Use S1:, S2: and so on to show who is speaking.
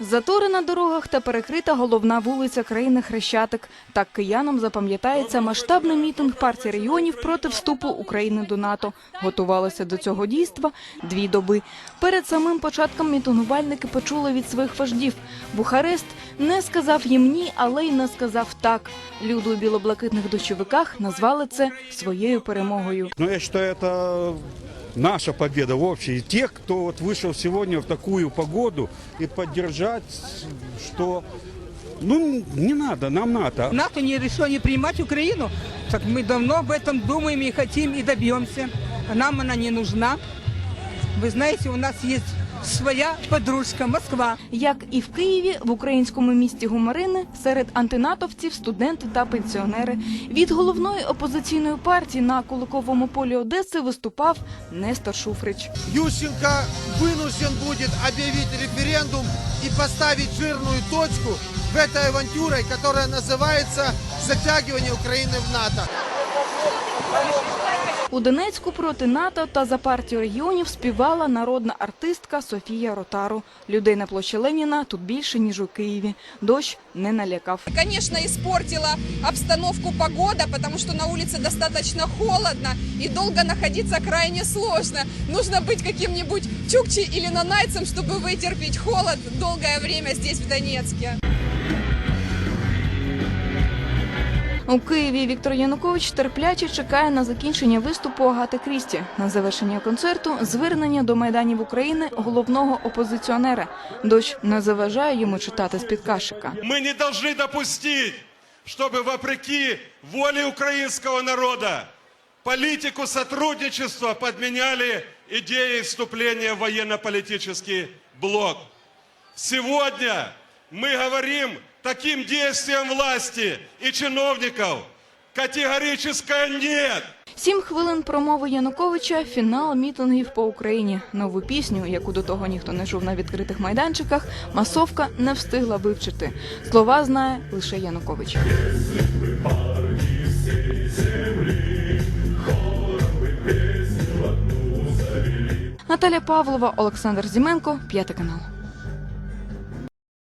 S1: Затори на дорогах та перекрита головна вулиця країни Хрещатик. Так киянам запам'ятається масштабний мітинг партії регіонів проти вступу України до НАТО. Готувалися до цього дійства дві доби. Перед самим початком мітингувальники почули від своїх вождів. Бухарест не сказав їм ні, але й не сказав так. Люди у білоблакитних дощовиках назвали це своєю перемогою.
S2: Но я считаю, это наша победа в общей. И тех, кто вот вышел сегодня в такую погоду и поддержать, что ну не надо, нам надо.
S3: НАТО не решило не принимать Украину, так мы давно об этом думаем и хотим, и добьемся. А Нам она не нужна. Вы знаете, у нас есть своя подружка Москва.
S1: Як і в Києві, в українському місті Гумарини серед антинатовців студенти та пенсіонери. Від головної опозиційної партії на Куликовому полі Одеси виступав Нестор Шуфрич.
S4: Ющенко вынужден будет объявить референдум и поставить жирную точку в этой авантюре, которая называется затягивание Украины в НАТО.
S1: У Донецьку проти НАТО та за партію регіонів співала народна артистка Софія Ротару. Людей на площі Леніна тут більше ніж у Києві. Дощ не налякав.
S5: Конечно, испортила обстановку погода, потому что на улице достаточно холодно и долго находиться крайне сложно. Нужно быть каким-нибудь чукчи или нанайцем, чтобы вытерпеть холод долгое время здесь, в Донецке.
S1: У Києві Віктор Янукович терпляче чекає на закінчення виступу Агати Крісті. На завершення концерту звернення до майданів України головного опозиціонера. Дощ не заважає йому читати з-під кашика.
S6: Мы не должны допустить, чтобы вопреки воле украинского народа политику сотрудничества подменяли идеей вступления в военно-политический блок. Сегодня мы говорим таким действиям власти и чиновников категорическое «нет».
S1: Сім хвилин промови Януковича – фінал мітингів по Україні. Нову пісню, яку до того ніхто не чув на відкритих майданчиках, масовка не встигла вивчити. Слова знає лише Янукович. Наталя Павлова, Олександр Зіменко, п'ятий канал.